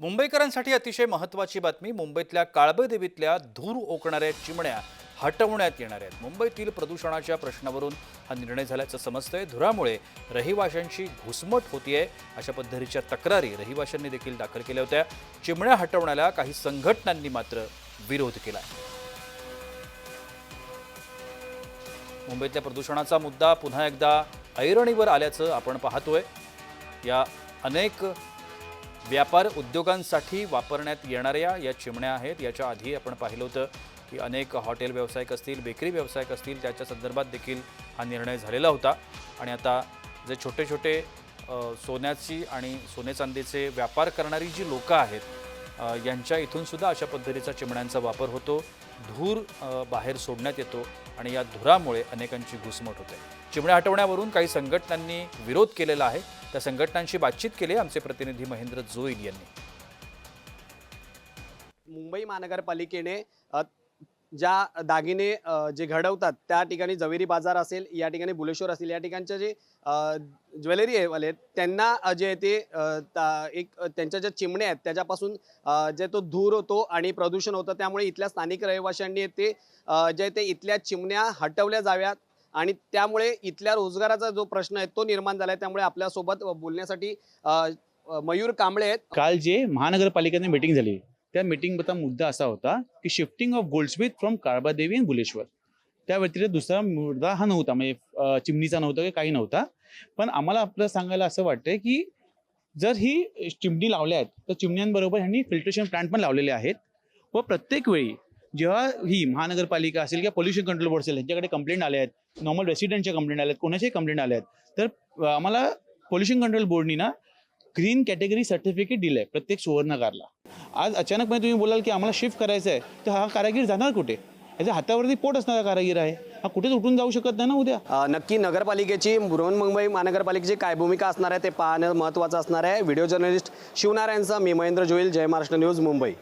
मुंबईकरांसाठी अतिशय महत्त्वाची बातमी मुंबईतल्या काळबेदेवीतल्या धूर ओकणाऱ्या चिमण्या हटवण्यात येणार आहेत. मुंबईतील प्रदूषणाच्या प्रश्नावरून हा निर्णय झाल्याचं समजतंय. धुरामुळे रहिवाशांची घुसमट होतीये. अशा पद्धतीच्या तक्रारी रहिवाशांनी देखील दाखल केल्या होत्या. चिमण्या हटवण्याला काही संघटनांनी मात्र विरोध केला मुंबईतल्या प्रदूषणाचा मुद्दा पुन्हा एकदा ऐरणीवर आल्याचं आपण पाहतोय. या अनेक व्यापार उद्योगांसाठी वापरण्यात येणाऱ्या या चिमण्या आहेत. याच्या आधी आपण पाहिलं होतं की अनेक हॉटेल व्यावसायिक असतील बेकरी व्यावसायिक असतील त्याच्या संदर्भात देखील हा निर्णय झालेला होता. आणि आता जे छोटे छोटे सोन्याची आणि सोने चांदीचे व्यापार करणारी जी लोकं आहेत यांच्या इथून सुद्धा अशा पद्धतीचा चिमण्यांचा वापर होतो. धूर बाहेर सोडण्यात येतो आणि या धुरामुळे अनेकांची घुसमट होते. चिमण्या हटवण्यावरून काही संघटनांनी विरोध केलेला आहे. त्या संघटनांशी बातचीत केली आमचे प्रतिनिधी महेंद्र जोईल यांनी. मुंबई महानगरपालिकेने ज्या दागिने जे घडवतात त्या ठिकाणी जवेरी बाजार असेल या ठिकाणी बुलेश्वर असेल या ठिकाणचे जे ज्वेलरी आहे वाले त्यांना जे आहे ते ता- एक त्यांच्या ज्या चिमण्या आहेत त्याच्यापासून जे तो धूर होतो आणि प्रदूषण होतं त्यामुळे इथल्या स्थानिक रहिवाशांनी ते जे ते इथल्या चिमण्या हटवल्या जाव्यात. आणि त्यामुळे इथल्या रोजगाराचा जो प्रश्न आहे तो निर्माण झाला आहे त्यामुळे आपल्यासोबत बोलण्यासाठी मयूर कांबळे आहेत. काल जे महानगरपालिकेने मीटिंग झाली त्या मीटिंगचा मुद्दा असा होता की shifting of goldsmith from Kalbadevi आणि बुलेश्वर त्या व्यतिरिक्त दुसरा मुद्दा हा नव्हता म्हणजे चिमणीचा नव्हता की काही नव्हता. पण आम्हाला आपलं सांगायला असं वाटतंय की जर ही चिमणी लावल्या आहेत तर चिमण्यांबरोबर ह्यांनी फिल्ट्रेशन प्लांट पण लावलेले आहेत. व प्रत्येक वेळी जेव्हा ही महानगरपालिका असेल किंवा पोल्युशन कंट्रोल बोर्ड असेल यांच्याकडे कंप्लेंट आल्या आहेत नॉर्मल रेसिडेंटच्या कंप्लेंट आल्या आहेत कोणाच्याही कंप्लेंट आल्या आहेत तर आम्हाला पोल्युशन कंट्रोल बोर्डनी ना ग्रीन कॅटेगरी सर्टिफिकेट दिलंय प्रत्येक सुवर्णकारला. आज अचानकपणे तुम्ही बोलाल की आम्हाला शिफ्ट करायचं आहे तर हा कारागीर जाणार कुठे? याच्या हातावरती पोट असणारा कारागीर आहे. हा कुठेच उठून जाऊ शकत नाही ना उद्या. नक्की नगरपालिकेची बृहन्मुंबई महानगरपालिकेची काय भूमिका असणार आहे ते पाहणं महत्त्वाचं असणार आहे. व्हिडिओ जर्नलिस्ट शिवनारायणचा मी महेंद्र जोईल जय महाराष्ट्र न्यूज मुंबई.